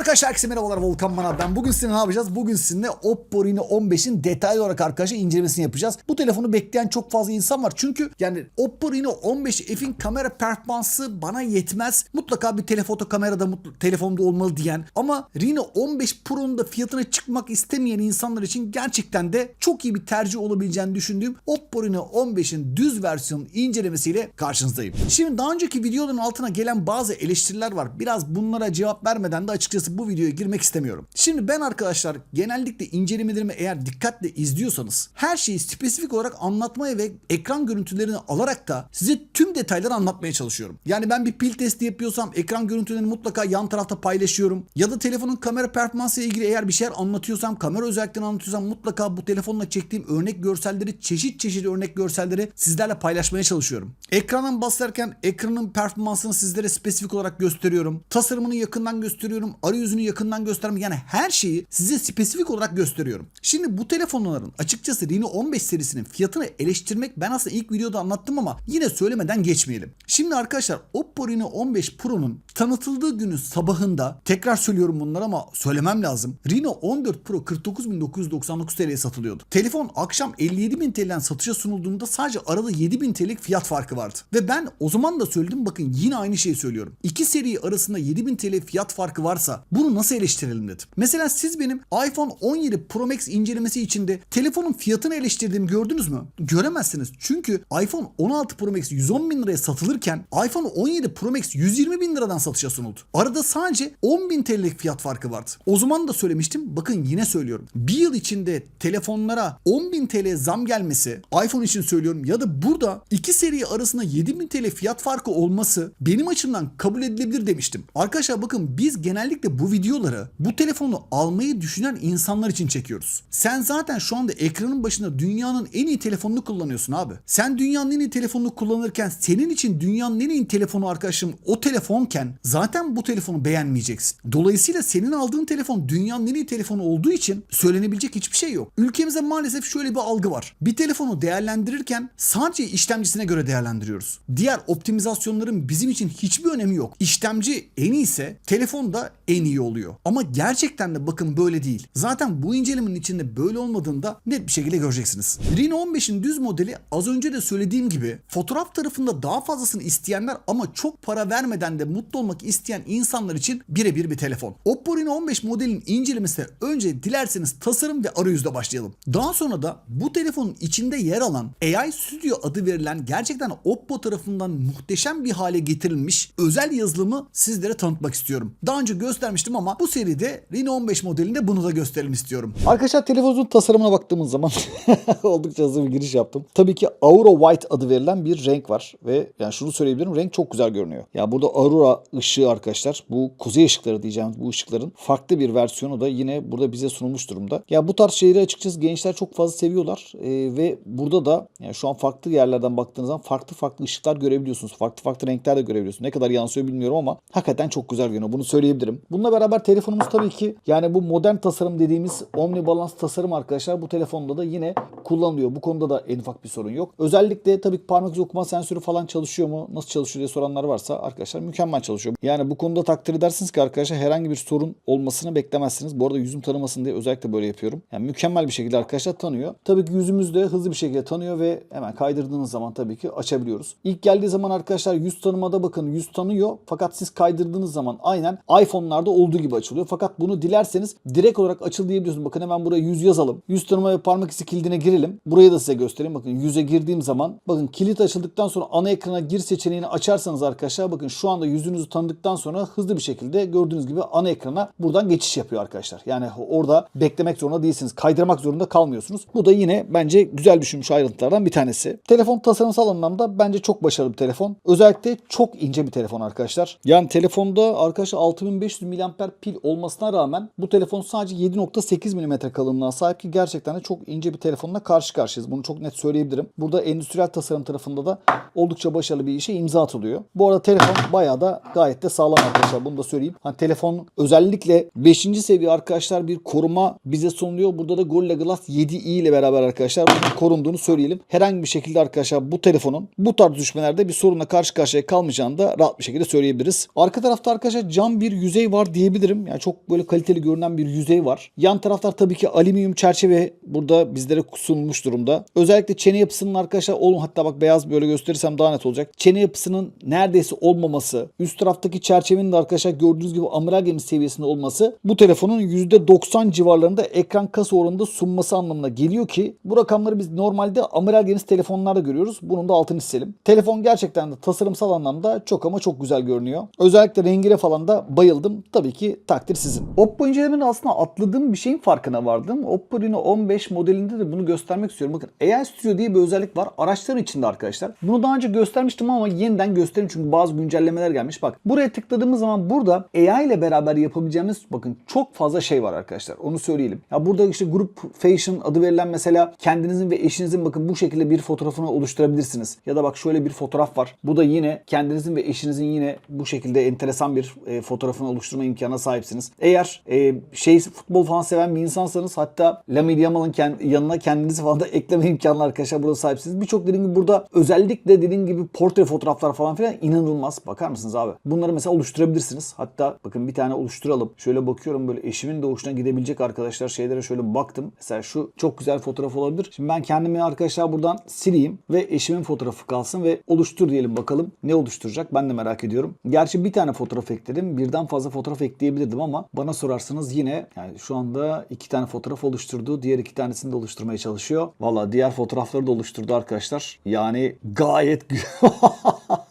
Arkadaşlar herkese merhabalar Volkan Bana ben. Bugün sizinle ne yapacağız? Bugün sizinle Oppo Reno 15'in detaylı olarak arkadaşlar incelemesini yapacağız. Bu telefonu bekleyen çok fazla insan var. Çünkü yani Oppo Reno 15F'in kamera performansı bana yetmez. Mutlaka bir telefoto kamerada telefonda olmalı diyen ama Reno 15 Pro'nun da fiyatına çıkmak istemeyen insanlar için gerçekten de çok iyi bir tercih olabileceğini düşündüğüm Oppo Reno 15'in düz versiyon incelemesiyle karşınızdayım. Şimdi daha önceki videoların altına gelen bazı eleştiriler var. Biraz bunlara cevap vermeden de açıkçası bu videoya girmek istemiyorum. Şimdi ben arkadaşlar genellikle incelemelerimi eğer dikkatle izliyorsanız her şeyi spesifik olarak anlatmaya ve ekran görüntülerini alarak da size tüm detayları anlatmaya çalışıyorum. Yani ben bir pil testi yapıyorsam ekran görüntülerini mutlaka yan tarafta paylaşıyorum. Ya da telefonun kamera performansı ile ilgili eğer bir şeyler anlatıyorsam, kamera özelliklerini anlatıyorsam mutlaka bu telefonla çektiğim örnek görselleri, çeşit çeşit örnek görselleri sizlerle paylaşmaya çalışıyorum. Ekrandan bahsederken ekranın performansını sizlere spesifik olarak gösteriyorum. Tasarımını yakından gösteriyorum. Arayüzünü yakından göstermek yani her şeyi size spesifik olarak gösteriyorum. Şimdi bu telefonların açıkçası Reno 15 serisinin fiyatını eleştirmek ben aslında ilk videoda anlattım ama yine söylemeden geçmeyelim. Şimdi arkadaşlar Oppo Reno 15 Pro'nun tanıtıldığı günün sabahında tekrar söylüyorum bunları ama söylemem lazım. Reno 14 Pro 49.999 TL'ye satılıyordu. Telefon akşam 57.000 TL'den satışa sunulduğunda sadece arada 7.000 TL'lik fiyat farkı vardı. Ve ben o zaman da söyledim bakın yine aynı şeyi söylüyorum. İki seri arasında 7000 TL fiyat farkı varsa bunu nasıl eleştirelim dedim. Mesela siz benim iPhone 17 Pro Max incelemesi içinde telefonun fiyatını eleştirdiğimi gördünüz mü? Göremezsiniz. Çünkü iPhone 16 Pro Max 110 bin liraya satılırken iPhone 17 Pro Max 120 bin liradan satışa sunuldu. Arada sadece 10 bin TL'lik fiyat farkı vardı. O zaman da söylemiştim. Bakın yine söylüyorum. Bir yıl içinde telefonlara 10 bin TL zam gelmesi iPhone için söylüyorum ya da burada iki seri arasında 7 bin TL fiyat farkı olması benim açımdan kabul edilebilir demiştim. Arkadaşlar bakın biz genellikle bu videoları bu telefonu almayı düşünen insanlar için çekiyoruz. Sen zaten şu anda ekranın başında dünyanın en iyi telefonunu kullanıyorsun abi. Sen dünyanın en iyi telefonunu kullanırken senin için dünyanın en iyi telefonu arkadaşım o telefonken zaten bu telefonu beğenmeyeceksin. Dolayısıyla senin aldığın telefon dünyanın en iyi telefonu olduğu için söylenebilecek hiçbir şey yok. Ülkemizde maalesef şöyle bir algı var. Bir telefonu değerlendirirken sadece işlemcisine göre değerlendiriyoruz. Diğer optimizasyonların bizim için hiçbir önemi yok. İşlemci en iyiyse telefon da en iyi oluyor. Ama gerçekten de bakın böyle değil. Zaten bu incelemenin içinde böyle olmadığında net bir şekilde göreceksiniz. Reno 15'in düz modeli az önce de söylediğim gibi fotoğraf tarafında daha fazlasını isteyenler ama çok para vermeden de mutlu olmak isteyen insanlar için birebir bir telefon. Oppo Reno 15 modelin incelemesine önce dilerseniz tasarım ve arayüzde başlayalım. Daha sonra da bu telefonun içinde yer alan AI Studio adı verilen gerçekten Oppo tarafından muhteşem bir hale getirilmiş özel yazılımı sizlere tanıtmak istiyorum. Daha önce göstermiştim ama bu seride Reno 15 modelinde bunu da gösterelim istiyorum. Arkadaşlar telefonun tasarımına baktığımız zaman oldukça hızlı bir giriş yaptım. Tabii ki Aura White adı verilen bir renk var ve yani şunu söyleyebilirim renk çok güzel görünüyor. Ya burada Aurora ışığı arkadaşlar bu kuzey ışıkları diyeceğimiz bu ışıkların farklı bir versiyonu da yine burada bize sunulmuş durumda. Ya bu tarz şeyleri açıkçası gençler çok fazla seviyorlar Ee, ve burada da yani şu an farklı yerlerden baktığınız zaman farklı farklı ışıklar görebiliyorsunuz. Farklı farklı renkler de görebiliyorsunuz. Ne kadar yansıyor bilmiyorum ama hakikaten çok güzel görünüyor. Bunu söyleyebilirim. Bununla beraber telefonumuz tabii ki yani bu modern tasarım dediğimiz Omni Balance tasarım arkadaşlar bu telefonda da yine kullanılıyor. Bu konuda da en ufak bir sorun yok. Özellikle tabii parmak izi okuma sensörü falan çalışıyor mu? Nasıl çalışıyor diye soranlar varsa arkadaşlar mükemmel çalışıyor. Yani bu konuda takdir edersiniz ki arkadaşlar herhangi bir sorun olmasını beklemezsiniz. Bu arada yüzüm tanımasın diye özellikle böyle yapıyorum. Yani mükemmel bir şekilde arkadaşlar tanıyor. Tabii ki yüzümüz de hızlı bir şekilde tanıyor ve hemen kaydırdığınız zaman tabii ki açabiliyoruz. İlk geldiği zaman arkadaşlar yüz tanımada bakın yüz tanıyor fakat siz kaydırdığınız zaman aynen iPhone'larda olduğu gibi açılıyor. Fakat bunu dilerseniz direkt olarak açıl diyebiliyorsunuz. Bakın hemen buraya yüz yazalım. Yüz tanıma ve parmak izi kilidine girelim. Burayı da size göstereyim. Bakın yüze girdiğim zaman bakın kilit açıldıktan sonra ana ekrana gir seçeneğini açarsanız arkadaşlar bakın şu anda yüzünüzü tanıdıktan sonra hızlı bir şekilde gördüğünüz gibi ana ekrana buradan geçiş yapıyor arkadaşlar. Yani orada beklemek zorunda değilsiniz. Kaydırmak zorunda kalmıyorsunuz. Bu da yine bence güzel düşünmüş ayrıntılardan bir tanesi. Telefon tasarımsal anlamda bence çok başarılı bir telefon. Özellikle çok ince bir telefon arkadaşlar. Yani telefonda arkadaşlar 6500 mAh pil olmasına rağmen bu telefon sadece 7.8 mm kalınlığına sahip ki gerçekten de çok ince bir telefonla karşı karşıyayız. Bunu çok net söyleyebilirim. Burada endüstriyel tasarım tarafında da oldukça başarılı bir işe imza atılıyor. Bu arada telefon bayağı da gayet de sağlam arkadaşlar. Bunu da söyleyeyim. Hani telefon özellikle 5. seviye arkadaşlar bir koruma bize sunuluyor. Burada da Gorilla Glass 7i ile beraber arkadaşlar bunun korunduğunu söyleyelim. Herhangi bir şekilde arkadaşlar bu telefonun bu tarz düşmelerde bir sorunla karşı karşıya kalmayacağını da rahat bir şekilde söyleyebiliriz. Arka tarafta arkadaşlar cam bir yüzey var diyebilirim. Yani çok böyle kaliteli görünen bir yüzey var. Yan taraflar tabii ki alüminyum çerçeve burada bizlere sunulmuş durumda. Özellikle çene yapısının arkadaşlar olun hatta bak beyaz böyle gösterirsem daha net olacak. Çene yapısının neredeyse olmaması, üst taraftaki çerçevenin de arkadaşlar gördüğünüz gibi amiral gemisi seviyesinde olması bu telefonun %90 civarlarında ekran kasa oranında sunması anlamına geliyor ki bu rakamları biz normalde amiral gemisi telefonlarda görüyoruz. Bunun da altını çizelim. Telefon gerçekten de tasarımsal anlamda çok ama çok güzel görünüyor. Özellikle rengine falan da bayıldım. Tabii ki takdir sizin. Oppo incelemenin aslında atladığım bir şeyin farkına vardım. Oppo Reno 15 modelinde de bunu göstermek istiyorum. Bakın AI Studio diye bir özellik var. Araçlar içinde arkadaşlar. Bunu daha önce göstermiştim ama yeniden göstereyim çünkü bazı güncellemeler gelmiş. Bak buraya tıkladığımız zaman burada AI ile beraber yapabileceğimiz bakın çok fazla şey var arkadaşlar. Onu söyleyelim. Ya burada işte Group Fashion adı verilen mesela kendinizin ve eşinizin bakın bu şekilde bir fotoğrafını oluşturabilirsiniz. Ya da bak şöyle bir fotoğraf var. Bu da yine kendinizin ve eşinizin yine bu şekilde enteresan bir e, fotoğrafını oluşturma imkanına sahipsiniz. Eğer e, şey futbol falan seven bir insansanız hatta Lamine Yamal'ın yanına kendinizi falan da ekleme imkanına arkadaşlar burada sahipsiniz. Birçok dediğim gibi burada özellikle dediğim gibi portre fotoğraflar falan filan inanılmaz. Bakar mısınız abi? Bunları mesela oluşturabilirsiniz. Hatta bakın bir tane oluşturalım. Şöyle bakıyorum böyle eşimin de hoşuna gidebilecek arkadaşlar şeylere şöyle baktım. Mesela şu çok güzel fotoğraf olabilir. Şimdi ben kendimi arkadaşlar buradan sileyim ve eşimin fotoğrafı kalsın ve oluştur diyelim bakalım. Ne oluşturacak? Ben de merak ediyorum. Gerçi bir tane fotoğraf ekledim. Birden fazla fotoğraf ekleyebilirdim ama bana sorarsanız yine yani şu anda iki tane fotoğraf oluşturdu. Diğer iki tanesini de oluşturmaya çalışıyor. Valla diğer fotoğrafları da oluşturdu arkadaşlar. Yani gayet.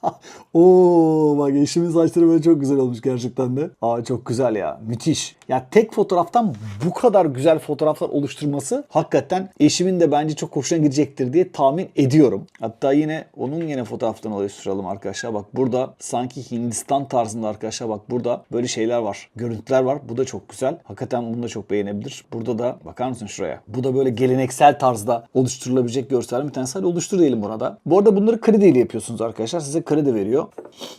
Oo bak eşimin saçları böyle çok güzel olmuş gerçekten de. Aa çok güzel ya. Müthiş. Ya tek fotoğraftan bu kadar güzel fotoğraflar oluşturması hakikaten eşimin de bence çok hoşuna gidecektir diye tahmin ediyorum. Hatta yine onun yine fotoğraflarını oluşturalım arkadaşlar. Bak burada sanki Hindistan tarzında arkadaşlar bak burada böyle şeyler var. Görüntüler var. Bu da çok güzel. Hakikaten bunu da çok beğenebilir. Burada da bakar mısın şuraya? Bu da böyle geleneksel tarzda oluşturulabilecek görseller bir tanesi. Hadi oluştur diyelim buna da. Bu arada bunları krediyle yapıyorsunuz arkadaşlar. Size kredi veriyor.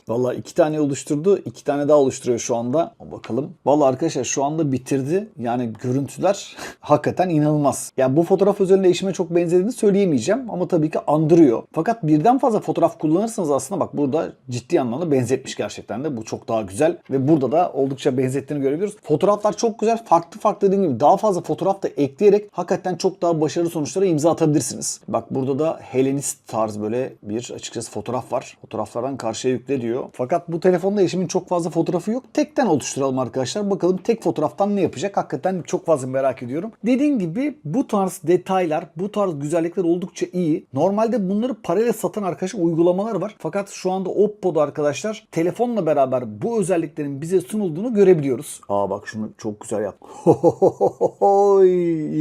Vallahi iki tane oluşturdu. iki tane daha oluşturuyor şu anda. Bakalım. Vallahi arkadaşlar şu anda bitirdi. Yani görüntüler hakikaten inanılmaz. Yani bu fotoğraf özelinde eşime çok benzediğini söyleyemeyeceğim. Ama tabii ki andırıyor. Fakat birden fazla fotoğraf kullanırsanız aslında bak burada ciddi anlamda benzetmiş gerçekten de. Bu çok daha güzel. Ve burada da oldukça benzettiğini görebiliyoruz. Fotoğraflar çok güzel. Farklı farklı dediğim gibi daha fazla fotoğraf da ekleyerek hakikaten çok daha başarılı sonuçlara imza atabilirsiniz. Bak burada da Hellenist tarz böyle bir açıkçası fotoğraf var. Fotoğraflardan karşıya yükle diyor. Fakat bu telefonda eşimin çok fazla fotoğrafı yok. Tekten oluşturalım arkadaşlar. Bakalım tek fotoğraftan ne yapacak? Hakikaten çok fazla merak ediyorum. Dediğim gibi bu tarz detaylar, bu tarz güzellikler oldukça iyi. Normalde bunları parayla satan arkadaşlar uygulamalar var. Fakat şu anda Oppo'da arkadaşlar telefonla beraber bu özelliklerin bize sunulduğunu görebiliyoruz. Aa bak şunu çok güzel yap.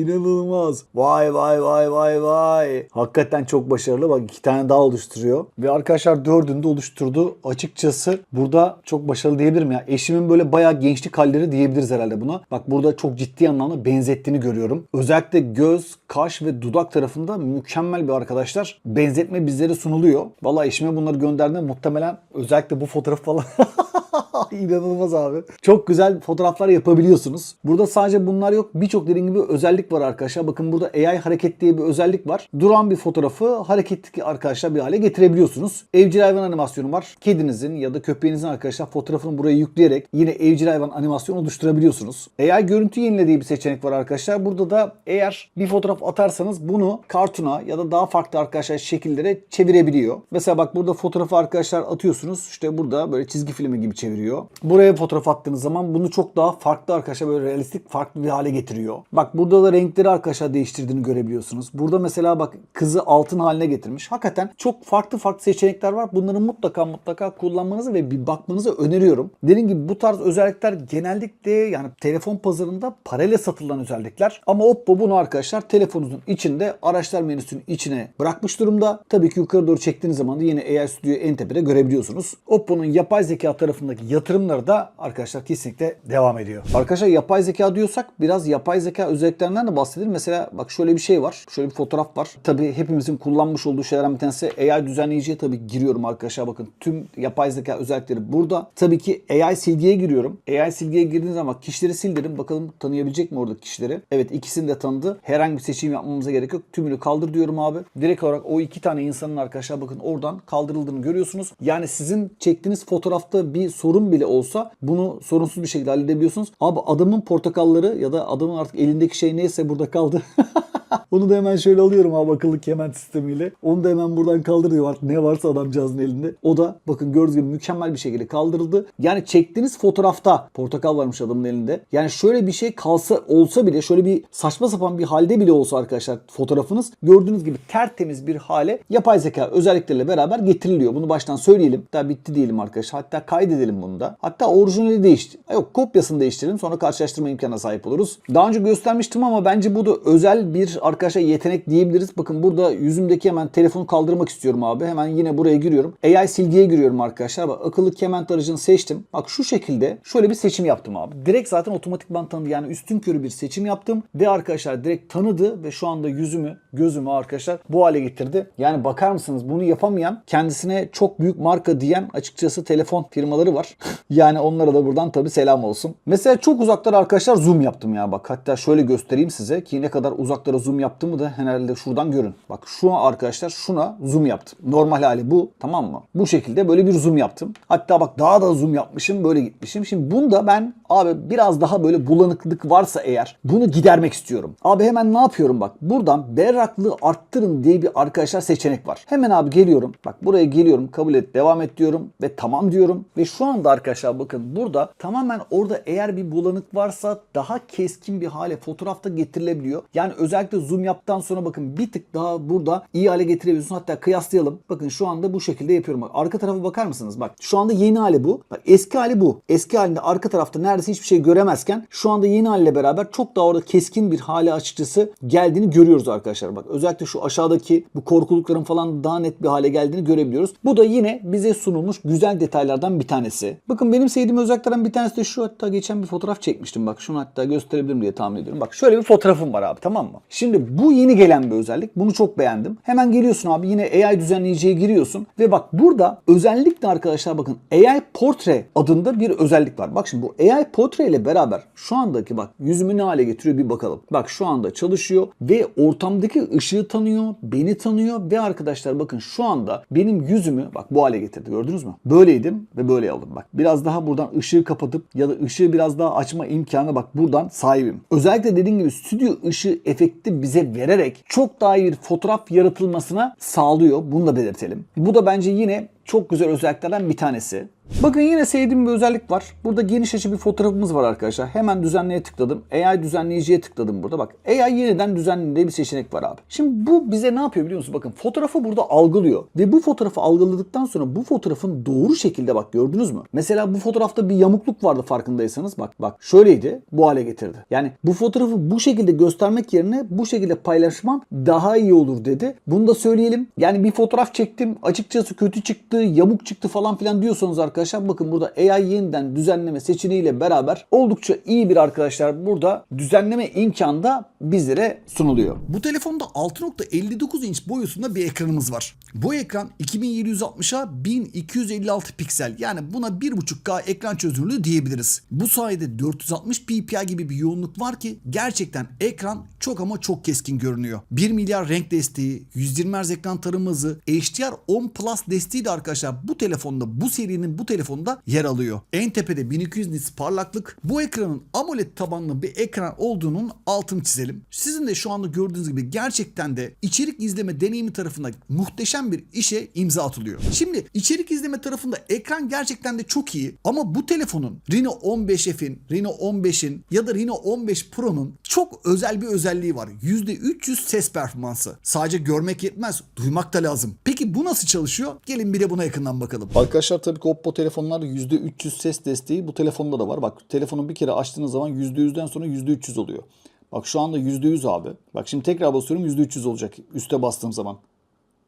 inanılmaz. Vay vay vay vay vay. Hakikaten çok başarılı. Bak iki tane daha oluşturuyor. Ve arkadaşlar dördünü de oluşturdu. Açıkçası burada çok başarılı diyebilirim ya. Eşimin böyle bayağı gençlik halleri diyebiliriz herhalde buna. Bak burada çok ciddi anlamda benzettiğini görüyorum. Özellikle göz, kaş ve dudak tarafında mükemmel bir arkadaşlar. Benzetme bizlere sunuluyor. Vallahi eşime bunları gönderdiğinde muhtemelen özellikle bu fotoğraf falan İnanılmaz abi. Çok güzel fotoğraflar yapabiliyorsunuz. Burada sadece bunlar yok. Birçok dediğim gibi özellik var arkadaşlar. Bakın burada AI hareket diye bir özellik var. Duran bir fotoğrafı hareketli arkadaşlar bir hale getirebiliyorsunuz. Evcil hayvan animasyonu var. Kedinizin ya da köpeğinizin arkadaşlar fotoğrafını buraya yükleyerek yine evcil hayvan animasyonu oluşturabiliyorsunuz. AI görüntü yenile diye bir seçenek var arkadaşlar. Burada da eğer bir fotoğraf atarsanız bunu kartuna ya da daha farklı arkadaşlar şekillere çevirebiliyor. Mesela bak burada fotoğrafı arkadaşlar atıyorsunuz. İşte burada böyle çizgi filmi gibi çeviriyor. Buraya fotoğraf attığınız zaman bunu çok daha farklı arkadaşlar böyle realistik farklı bir hale getiriyor. Bak burada da renkleri arkadaşlar değiştirdiğini görebiliyorsunuz. Burada mesela bak kızı altın haline getirmiş. Hakikaten çok farklı farklı seçenekler var. Bunları mutlaka mutlaka kullanmanızı ve bir bakmanızı öneriyorum. Dediğim gibi bu tarz özellikler genellikle yani telefon pazarında parayla satılan özellikler. Ama Oppo bunu arkadaşlar telefonunuzun içinde araçlar menüsünün içine bırakmış durumda. Tabii ki yukarı doğru çektiğiniz zaman da yine AI Studio'yu en tepede görebiliyorsunuz. Oppo'nun yapay zeka tarafındaki yatırımları da arkadaşlar kesinlikle devam ediyor. Arkadaşlar yapay zeka diyorsak biraz yapay zeka özelliklerinden de bahsedelim. Mesela bak şöyle bir şey var. Şöyle bir fotoğraf var. Tabii hepimizin kullanmış olduğu şeylerden bir tanesi AI düzenleyiciye tabii giriyorum arkadaşlar. Bakın tüm yapay zeka özellikleri burada. Tabii ki AI silgiye giriyorum. AI silgiye girdiğiniz zaman kişileri sil dedim. Bakalım tanıyabilecek mi oradaki kişileri? Evet ikisini de tanıdı. Herhangi bir seçim yapmamıza gerek yok. Tümünü kaldır diyorum abi. Direkt olarak o iki tane insanın arkadaşlar bakın oradan kaldırıldığını görüyorsunuz. Yani sizin çektiğiniz fotoğrafta bir sorun bile olsa bunu sorunsuz bir şekilde halledebiliyorsunuz. Abi adamın portakalları ya da adamın artık elindeki şey neyse burada kaldı. Onu da hemen şöyle alıyorum abi akıllı kemen sistemiyle. Onu da hemen buradan kaldırıyorum artık ne varsa adamcağızın elinde. O da bakın gördüğünüz gibi mükemmel bir şekilde kaldırıldı. Yani çektiğiniz fotoğrafta portakal varmış adamın elinde. Yani şöyle bir şey kalsa olsa bile şöyle bir saçma sapan bir halde bile olsa arkadaşlar fotoğrafınız gördüğünüz gibi tertemiz bir hale yapay zeka özellikleriyle beraber getiriliyor. Bunu baştan söyleyelim. Daha bitti diyelim arkadaşlar. Hatta kaydedelim bunu da. Hatta orijinali değiştir. Yok kopyasını değiştirelim sonra karşılaştırma imkanına sahip oluruz. Daha önce göstermiştim ama bence bu da özel bir arkadaşlar yetenek diyebiliriz. Bakın burada yüzümdeki hemen telefonu kaldırmak istiyorum abi. Hemen yine buraya giriyorum. AI silgiye giriyorum arkadaşlar. Bak akıllı kemen tarayıcını seçtim. Bak şu şekilde şöyle bir seçim yaptım abi. Direkt zaten otomatikman tanıdı. Yani üstün körü bir seçim yaptım. Ve arkadaşlar direkt tanıdı ve şu anda yüzümü, gözümü arkadaşlar bu hale getirdi. Yani bakar mısınız bunu yapamayan kendisine çok büyük marka diyen açıkçası telefon firmaları var. Yani onlara da buradan tabii selam olsun. Mesela çok uzaklara arkadaşlar zoom yaptım ya bak. Hatta şöyle göstereyim size ki ne kadar uzaklara zoom yaptığımı da herhalde şuradan görün. Bak şu arkadaşlar şuna zoom yaptım. Normal hali bu tamam mı? Bu şekilde böyle bir zoom yaptım. Hatta bak daha da zoom yapmışım böyle gitmişim. Şimdi bunda ben abi biraz daha böyle bulanıklık varsa eğer bunu gidermek istiyorum. Abi hemen ne yapıyorum bak. Buradan berraklığı arttırın diye bir arkadaşlar seçenek var. Hemen abi geliyorum. Bak buraya geliyorum. Kabul et. Devam et diyorum. Ve tamam diyorum. Ve şu anda arkadaşlar bakın burada tamamen orada eğer bir bulanık varsa daha keskin bir hale fotoğrafta getirilebiliyor. Yani özellikle zoom yaptıktan sonra bakın bir tık daha burada iyi hale getirebiliyorsun. Hatta kıyaslayalım. Bakın şu anda bu şekilde yapıyorum. Bak arka tarafa bakar mısınız? Bak şu anda yeni hali bu. Bak eski hali bu. Eski halinde arka tarafta neredeyse hiçbir şey göremezken şu anda yeni haliyle beraber çok daha orada keskin bir hale açıkçası geldiğini görüyoruz arkadaşlar. Bak özellikle şu aşağıdaki bu korkulukların falan daha net bir hale geldiğini görebiliyoruz. Bu da yine bize sunulmuş güzel detaylardan bir tanesi. Bakın benim sevdiğim özelliklerden bir tanesi de şu hatta geçen bir fotoğraf çekmiştim. Bak şunu hatta gösterebilirim diye tahmin ediyorum. Bak şöyle bir fotoğrafım var abi tamam mı? Şimdi bu yeni gelen bir özellik. Bunu çok beğendim. Hemen geliyorsun abi yine AI düzenleyiciye giriyorsun ve bak burada özellikle arkadaşlar bakın AI Portrait adında bir özellik var. Bak şimdi bu AI Portrait ile beraber şu andaki bak yüzümü ne hale getiriyor bir bakalım. Bak şu anda çalışıyor ve ortamdaki ışığı tanıyor, beni tanıyor ve arkadaşlar bakın şu anda benim yüzümü bak bu hale getirdi gördünüz mü? Böyleydim ve böyle aldım bak. Biraz daha buradan ışığı kapatıp ya da ışığı biraz daha açma imkanı bak buradan sahibim. Özellikle dediğim gibi stüdyo ışığı efekti bize vererek çok daha iyi bir fotoğraf yaratılmasına sağlıyor. Bunu da belirtelim. Bu da bence yine çok güzel özelliklerden bir tanesi. Bakın yine sevdiğim bir özellik var. Burada geniş açı bir fotoğrafımız var arkadaşlar. Hemen düzenleye tıkladım. AI düzenleyiciye tıkladım burada. Bak AI yeniden düzenle diye bir seçenek var abi. Şimdi bu bize ne yapıyor biliyor musun? Bakın fotoğrafı burada algılıyor. Ve bu fotoğrafı algıladıktan sonra bu fotoğrafın doğru şekilde bak gördünüz mü? Mesela bu fotoğrafta bir yamukluk vardı farkındaysanız. Bak bak şöyleydi bu hale getirdi. Yani bu fotoğrafı bu şekilde göstermek yerine bu şekilde paylaşman daha iyi olur dedi. Bunu da söyleyelim. Yani bir fotoğraf çektim açıkçası kötü çıktı, yamuk çıktı falan filan diyorsanız arkadaşlar bakın burada AI yeniden düzenleme seçeneğiyle beraber oldukça iyi bir arkadaşlar burada düzenleme imkanı da bizlere sunuluyor. Bu telefonda 6.59 inç boyutunda bir ekranımız var. Bu ekran 2760'a 1256 piksel yani buna 1.5K ekran çözünürlüğü diyebiliriz. Bu sayede 460 ppi gibi bir yoğunluk var ki gerçekten ekran çok ama çok keskin görünüyor. 1 milyar renk desteği, 120 Hz ekran tarama hızı, HDR 10 Plus desteği de arkadaşlar bu telefonda bu serinin bu telefonda yer alıyor. En tepede 1200 nits parlaklık. Bu ekranın AMOLED tabanlı bir ekran olduğunun altını çizelim. Sizin de şu anda gördüğünüz gibi gerçekten de içerik izleme deneyimi tarafında muhteşem bir işe imza atılıyor. Şimdi içerik izleme tarafında ekran gerçekten de çok iyi ama bu telefonun Reno 15F'in, Reno 15'in ya da Reno 15 Pro'nun çok özel bir özelliği var. %300 ses performansı. Sadece görmek yetmez, duymak da lazım. Peki bu nasıl çalışıyor? Gelin bir de buna yakından bakalım. Arkadaşlar tabii ki Oppo telefonlar %300 ses desteği bu telefonda da var. Bak telefonu bir kere açtığınız zaman %100'den sonra %300 oluyor. Bak şu anda %100 abi. Bak şimdi tekrar basıyorum %300 olacak üste bastığım zaman.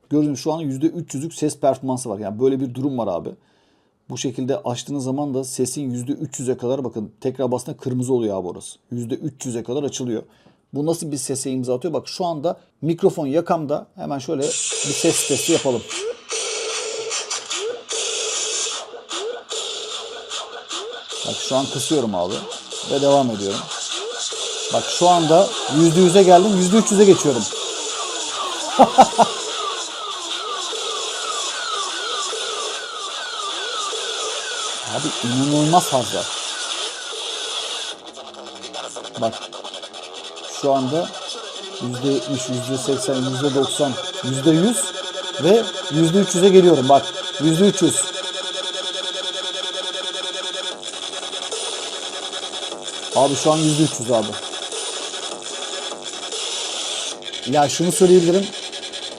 Gördüğünüz şu an %300'lük ses performansı var. Yani böyle bir durum var abi. Bu şekilde açtığınız zaman da sesin %300'e kadar bakın tekrar bastığında kırmızı oluyor abi orası. %300'e kadar açılıyor. Bu nasıl bir sese imza atıyor? Bak şu anda mikrofon yakamda. Hemen şöyle bir ses testi yapalım. Bak şu an kısıyorum abi ve devam ediyorum. Bak şu anda %100'e geldim. %300'e geçiyorum. Abi inanılmaz fazla. Bak. Şu anda %70, %80, %90, %100 ve %300'e geliyorum. Bak %300. Abi şu an %300 abi. Ya şunu söyleyebilirim.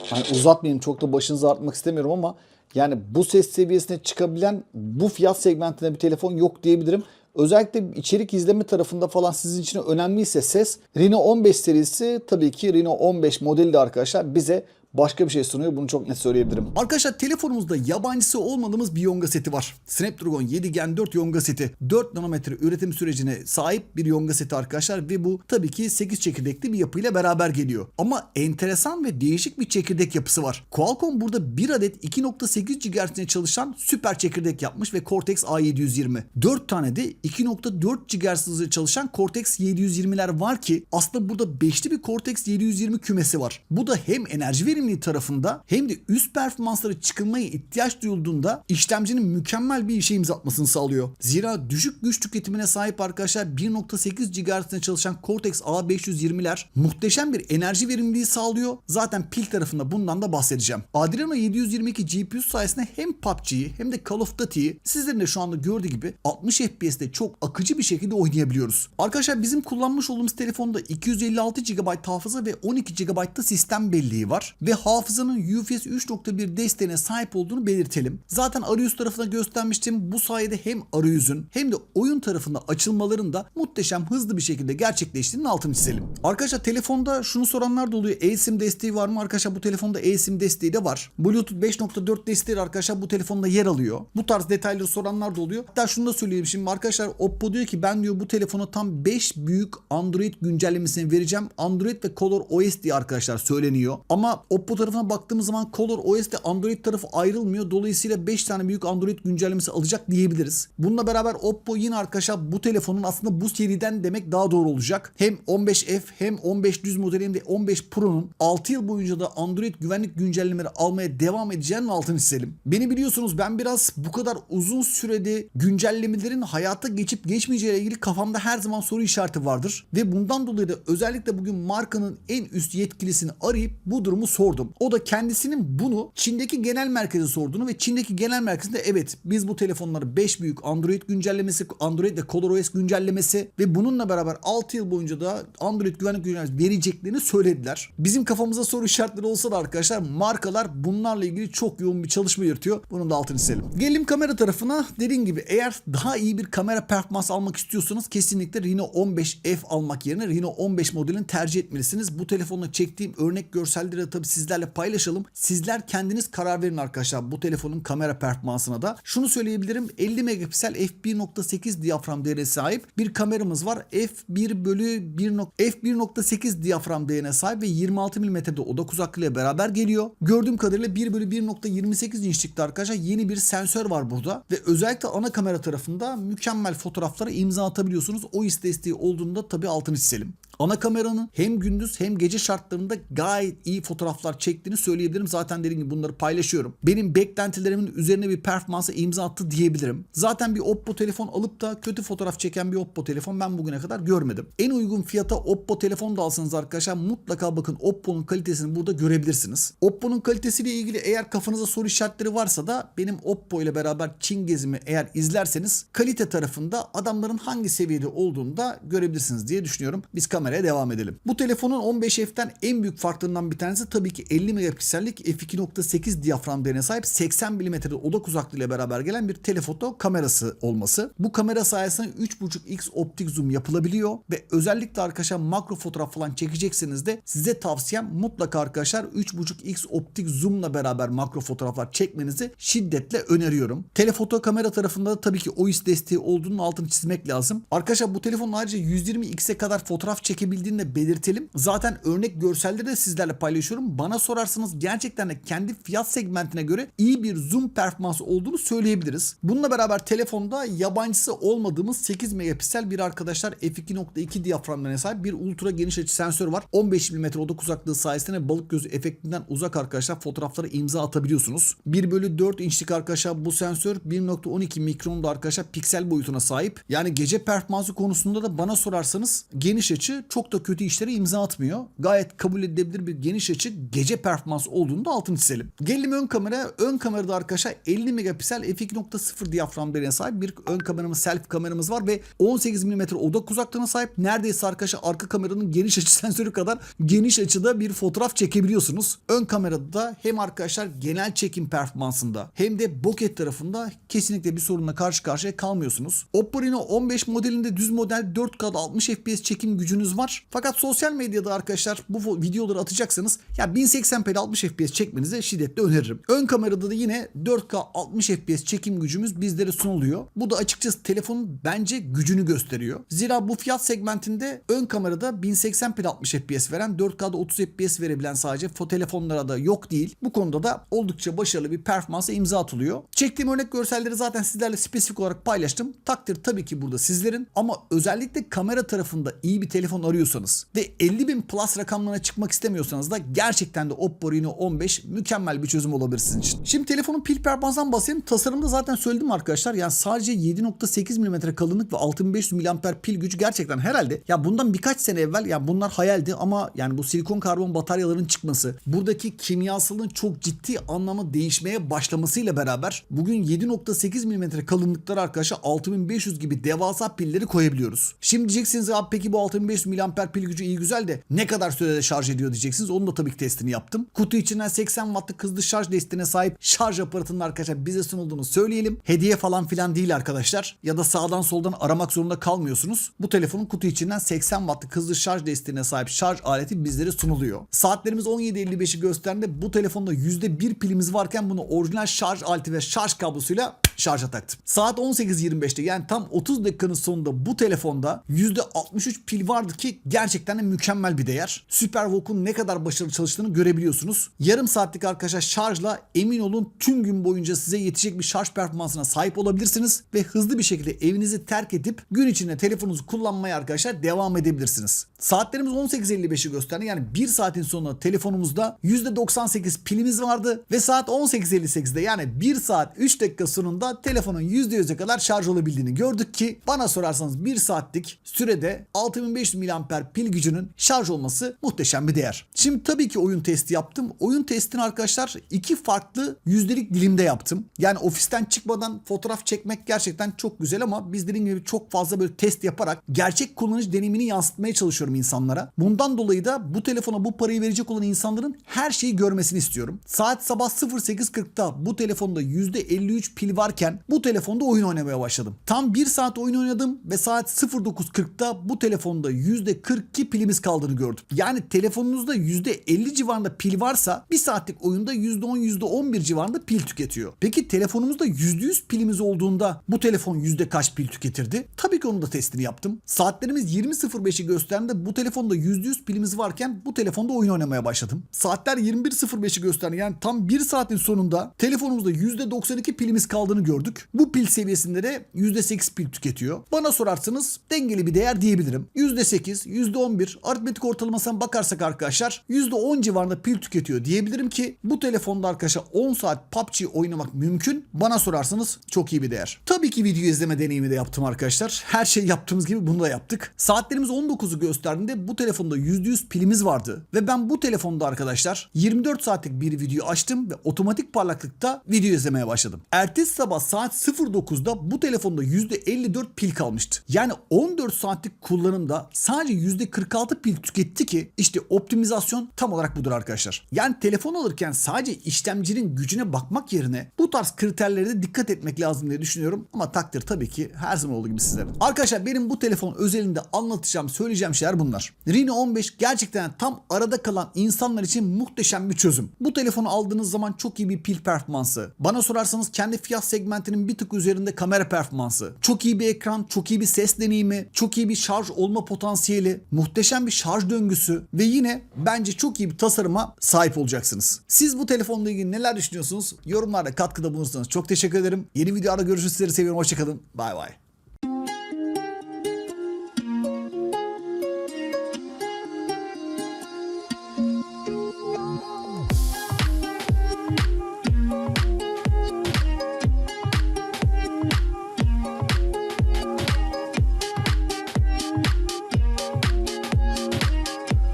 Hani uzatmayayım çok da başınızı artmak istemiyorum ama yani bu ses seviyesine çıkabilen bu fiyat segmentinde bir telefon yok diyebilirim. Özellikle içerik izleme tarafında falan sizin için önemliyse ses Reno 15 serisi tabii ki Reno 15 modeli de arkadaşlar bize başka bir şey sunuyor. Bunu çok net söyleyebilirim. Arkadaşlar telefonumuzda yabancısı olmadığımız bir Yonga seti var. Snapdragon 7 Gen 4 Yonga seti. 4 nanometre üretim sürecine sahip bir Yonga seti arkadaşlar ve bu tabii ki 8 çekirdekli bir yapıyla beraber geliyor. Ama enteresan ve değişik bir çekirdek yapısı var. Qualcomm burada bir adet 2.8 GHz'de çalışan süper çekirdek yapmış ve Cortex A720. 4 tane de 2.4 GHz hızla çalışan Cortex 720'ler var ki aslında burada beşli bir Cortex 720 kümesi var. Bu da hem enerji verimliliği tarafında hem de üst performanslara çıkılmaya ihtiyaç duyulduğunda işlemcinin mükemmel bir işe imza atmasını sağlıyor. Zira düşük güç tüketimine sahip arkadaşlar 1.8 GHz'de çalışan Cortex A520'ler muhteşem bir enerji verimliliği sağlıyor. Zaten pil tarafında bundan da bahsedeceğim. Adreno 722 GPU sayesinde hem PUBG'yi hem de Call of Duty'yi sizlerin de şu anda gördüğü gibi 60 FPS'te çok akıcı bir şekilde oynayabiliyoruz. Arkadaşlar bizim kullanmış olduğumuz telefonda 256 GB hafıza ve 12 GB'da sistem belleği var ve hafızanın UFS 3.1 desteğine sahip olduğunu belirtelim. Zaten arayüz tarafına göstermiştim. Bu sayede hem arayüzün hem de oyun tarafında açılmaların da muhteşem hızlı bir şekilde gerçekleştiğinin altını çizelim. Arkadaşlar telefonda şunu soranlar da oluyor. eSIM desteği var mı? Arkadaşlar bu telefonda eSIM desteği de var. Bluetooth 5.4 desteği arkadaşlar bu telefonda yer alıyor. Bu tarz detayları soranlar da oluyor. Hatta şunu da söyleyeyim şimdi arkadaşlar Oppo diyor ki ben diyor bu telefona tam 5 büyük Android güncellemesini vereceğim. Android ve Color OS diye arkadaşlar söyleniyor. Ama Oppo tarafına baktığımız zaman Color OS ile Android tarafı ayrılmıyor. Dolayısıyla 5 tane büyük Android güncellemesi alacak diyebiliriz. Bununla beraber Oppo yine arkadaşlar bu telefonun aslında bu seriden demek daha doğru olacak. Hem 15F hem 15 düz modeli hem de 15 Pro'nun 6 yıl boyunca da Android güvenlik güncellemeleri almaya devam edeceğinin altını çizelim. Beni biliyorsunuz ben biraz bu kadar uzun sürede güncellemelerin hayata geçip geçmeyeceği ile ilgili kafamda her zaman soru işareti vardır. Ve bundan dolayı da özellikle bugün markanın en üst yetkilisini arayıp bu durumu sordum. O da kendisinin bunu Çin'deki genel merkeze sorduğunu ve Çin'deki genel merkezinde evet biz bu telefonları 5 büyük Android güncellemesi, Android ve ColorOS güncellemesi ve bununla beraber 6 yıl boyunca da Android güvenlik güncellemesi vereceklerini söylediler. Bizim kafamıza soru işaretleri olsa da arkadaşlar markalar bunlarla ilgili çok yoğun bir çalışma yürütüyor. Bunun da altını çizelim. Gelelim kamera tarafına. Dediğim gibi eğer daha iyi bir kamera performansı almak istiyorsanız kesinlikle Reno 15F almak yerine Reno 15 modelini tercih etmelisiniz. Bu telefonla çektiğim örnek görselleri tabii sizlerle paylaşalım. Sizler kendiniz karar verin arkadaşlar bu telefonun kamera performansına da. Şunu söyleyebilirim 50 megapiksel f1.8 diyafram değerine sahip bir kameramız var. f1 bölü 1. f1.8 diyafram değerine sahip ve 26 mm'de oda uzaklığıyla beraber geliyor. Gördüğüm kadarıyla 1 bölü 1.28 inçlikte arkadaşlar yeni bir sensör var burada ve özellikle ana kamera tarafında mükemmel fotoğraflara imza atabiliyorsunuz. O desteği olduğunda tabii altını çizelim. Ana kameranın hem gündüz hem gece şartlarında gayet iyi fotoğraflar çektiğini söyleyebilirim. Zaten dediğim gibi bunları paylaşıyorum. Benim beklentilerimin üzerine bir performansa imza attı diyebilirim. Zaten bir Oppo telefon alıp da kötü fotoğraf çeken bir Oppo telefon ben bugüne kadar görmedim. En uygun fiyata Oppo telefon da alsanız arkadaşlar mutlaka bakın Oppo'nun kalitesini burada görebilirsiniz. Oppo'nun kalitesiyle ilgili eğer kafanıza soru işaretleri varsa da benim Oppo ile beraber Çin gezimi eğer izlerseniz kalite tarafında adamların hangi seviyede olduğunu da görebilirsiniz diye düşünüyorum. Biz kameraya devam edelim. Bu telefonun 15F'ten en büyük farklarından bir tanesi tabii ki 50 megapiksellik f2.8 diyafram değerine sahip 80 mm'de odak uzaklığıyla beraber gelen bir telefoto kamerası olması. Bu kamera sayesinde 3.5x optik zoom yapılabiliyor ve özellikle arkadaşlar makro fotoğraf falan çekecekseniz de size tavsiyem mutlaka arkadaşlar 3.5x optik zoomla beraber makro fotoğraflar çekmenizi şiddetle öneriyorum. Telefoto kamera tarafında da tabii ki OIS desteği olduğunun altını çizmek lazım. Arkadaşlar bu telefonun ayrıca 120x'e kadar fotoğraf çek çekebildiğini de belirtelim. Zaten örnek görselleri de sizlerle paylaşıyorum. Bana sorarsanız gerçekten de kendi fiyat segmentine göre iyi bir zoom performansı olduğunu söyleyebiliriz. Bununla beraber telefonda yabancısı olmadığımız 8 megapiksel bir arkadaşlar f2.2 diyaframlarına sahip bir ultra geniş açı sensör var. 15 mm odak uzaklığı sayesinde balık gözü efektinden uzak arkadaşlar fotoğraflara imza atabiliyorsunuz. 1 bölü 4 inçlik arkadaşlar bu sensör 1.12 mikronda arkadaşlar piksel boyutuna sahip. Yani gece performansı konusunda da bana sorarsanız geniş açı çok da kötü işlere imza atmıyor. Gayet kabul edilebilir bir geniş açı gece performansı olduğunu da altını çizelim. Gelelim ön kamera. Ön kamerada arkadaşlar 50 megapiksel f2.0 diyafram değerine sahip bir ön kameramız selfie kameramız var ve 18 mm odak uzaklığına sahip. Neredeyse arkadaşlar arka kameranın geniş açı sensörü kadar geniş açıda bir fotoğraf çekebiliyorsunuz. Ön kamerada da hem arkadaşlar genel çekim performansında hem de bokeh tarafında kesinlikle bir sorunla karşı karşıya kalmıyorsunuz. Oppo Reno 15 modelinde düz model 4K'da 60 FPS çekim gücünüz var. Fakat sosyal medyada arkadaşlar bu videoları atacaksanız ya 1080p'de 60 FPS çekmenizi şiddetle öneririm. Ön kamerada da yine 4K 60 FPS çekim gücümüz bizlere sunuluyor. Bu da açıkçası telefonun bence gücünü gösteriyor. Zira bu fiyat segmentinde ön kamerada 1080p'de 60 FPS veren 4K'da 30 FPS verebilen sadece fo telefonlara da yok değil. Bu konuda da oldukça başarılı bir performansa imza atılıyor. Çektiğim örnek görselleri zaten sizlerle spesifik olarak paylaştım. Takdir tabii ki burada sizlerin ama özellikle kamera tarafında iyi bir telefon arıyorsanız ve 50 bin plus rakamlarına çıkmak istemiyorsanız da gerçekten de Oppo Reno 15 mükemmel bir çözüm olabilir sizin için. Şimdi telefonun pil performansından bahsedeyim. Tasarımda zaten söyledim arkadaşlar. Yani sadece 7.8 mm kalınlık ve 6500 mAh pil gücü gerçekten herhalde ya bundan birkaç sene evvel ya bunlar hayaldi ama yani bu silikon karbon bataryaların çıkması buradaki kimyasalın çok ciddi anlamda değişmeye başlamasıyla beraber bugün 7.8 mm kalınlıkları arkadaşlar 6500 gibi devasa pilleri koyabiliyoruz. Şimdi diyeceksiniz abi peki bu 6500 mAh pil gücü iyi güzel de ne kadar sürede şarj ediyor diyeceksiniz. Onun da tabii ki testini yaptım. Kutu içinden 80 wattlık hızlı şarj desteğine sahip şarj aparatının arkadaşlar bize sunulduğunu söyleyelim. Hediye falan filan değil arkadaşlar. Ya da sağdan soldan aramak zorunda kalmıyorsunuz. Bu telefonun kutu içinden 80 wattlık hızlı şarj desteğine sahip şarj aleti bizlere sunuluyor. Saatlerimiz 17.55'i gösterdiğinde bu telefonda %1 pilimiz varken bunu orijinal şarj aleti ve şarj kablosuyla şarja taktım. Saat 18.25'te yani tam 30 dakikanın sonunda bu telefonda %63 pil vardı ki gerçekten de mükemmel bir değer. SuperVOOC'un ne kadar başarılı çalıştığını görebiliyorsunuz. Yarım saatlik arkadaşlar şarjla emin olun tüm gün boyunca size yetecek bir şarj performansına sahip olabilirsiniz ve hızlı bir şekilde evinizi terk edip gün içinde telefonunuzu kullanmaya arkadaşlar devam edebilirsiniz. Saatlerimiz 18.55'i gösterdi. Yani 1 saatin sonunda telefonumuzda %98 pilimiz vardı ve saat 18.58'de yani 1 saat 3 dakika sonunda telefonun %100'e kadar şarj olabildiğini gördük ki bana sorarsanız 1 saatlik sürede 6500 mAh pil gücünün şarj olması muhteşem bir değer. Şimdi tabii ki oyun testi yaptım. Oyun testini arkadaşlar iki farklı yüzdelik dilimde yaptım. Yani ofisten çıkmadan fotoğraf çekmek gerçekten çok güzel ama biz dediğim gibi çok fazla böyle test yaparak gerçek kullanıcı deneyimini yansıtmaya çalışıyorum insanlara. Bundan dolayı da bu telefona bu parayı verecek olan insanların her şeyi görmesini istiyorum. Saat sabah 08.40'da bu telefonda %53 pil varken bu telefonda oyun oynamaya başladım. Tam 1 saat oyun oynadım ve saat 09.40'da bu telefonda %42 pilimiz kaldığını gördüm. Yani telefonunuzda %50 civarında pil varsa bir saatlik oyunda %10 %11 civarında pil tüketiyor. Peki telefonumuzda %100 pilimiz olduğunda bu telefon yüzde kaç pil tüketirdi? Tabii ki onun da testini yaptım. Saatlerimiz 20.05'i gösterdiğinde bu telefonda %100 pilimiz varken bu telefonda oyun oynamaya başladım. Saatler 21.05'i gösterdi. Yani tam 1 saatin sonunda telefonumuzda %92 pilimiz kaldığını gördük. Bu pil seviyesinde de %8 pil tüketiyor. Bana sorarsanız dengeli bir değer diyebilirim. %8, %11 aritmetik ortalamasına bakarsak arkadaşlar %10 civarında pil tüketiyor diyebilirim ki bu telefonda arkadaşlar 10 saat PUBG oynamak mümkün. Bana sorarsanız çok iyi bir değer. Tabii ki video izleme deneyimi de yaptım arkadaşlar. Her şey yaptığımız gibi bunu da yaptık. Saatlerimiz 19'u gösterdiğinde bu telefonda %100 pilimiz vardı. Ve ben bu telefonda arkadaşlar 24 saatlik bir video açtım ve otomatik parlaklıkta video izlemeye başladım. Ertesi sabah saat 09'da bu telefonda %54 pil kalmıştı. Yani 14 saatlik kullanımda sadece %46 pil tüketti ki işte optimizasyon tam olarak budur arkadaşlar. Yani telefon alırken sadece işlemcinin gücüne bakmak yerine bu tarz kriterlere de dikkat etmek lazım diye düşünüyorum. Ama takdir tabii ki her zaman olduğu gibi sizlerin. Arkadaşlar benim bu telefon özelinde anlatacağım, söyleyeceğim şeyler bunlar. Reno 15 gerçekten tam arada kalan insanlar için muhteşem bir çözüm. Bu telefonu aldığınız zaman çok iyi bir pil performansı. Bana sorarsanız kendi fiyat segmentinde segmentinin bir tık üzerinde kamera performansı. Çok iyi bir ekran, çok iyi bir ses deneyimi, çok iyi bir şarj olma potansiyeli, muhteşem bir şarj döngüsü ve yine bence çok iyi bir tasarıma sahip olacaksınız. Siz bu telefonla ilgili neler düşünüyorsunuz? Yorumlarda katkıda bulunursanız çok teşekkür ederim. Yeni videoda görüşürüz. Sizleri seviyorum. Hoşçakalın. Bay bay.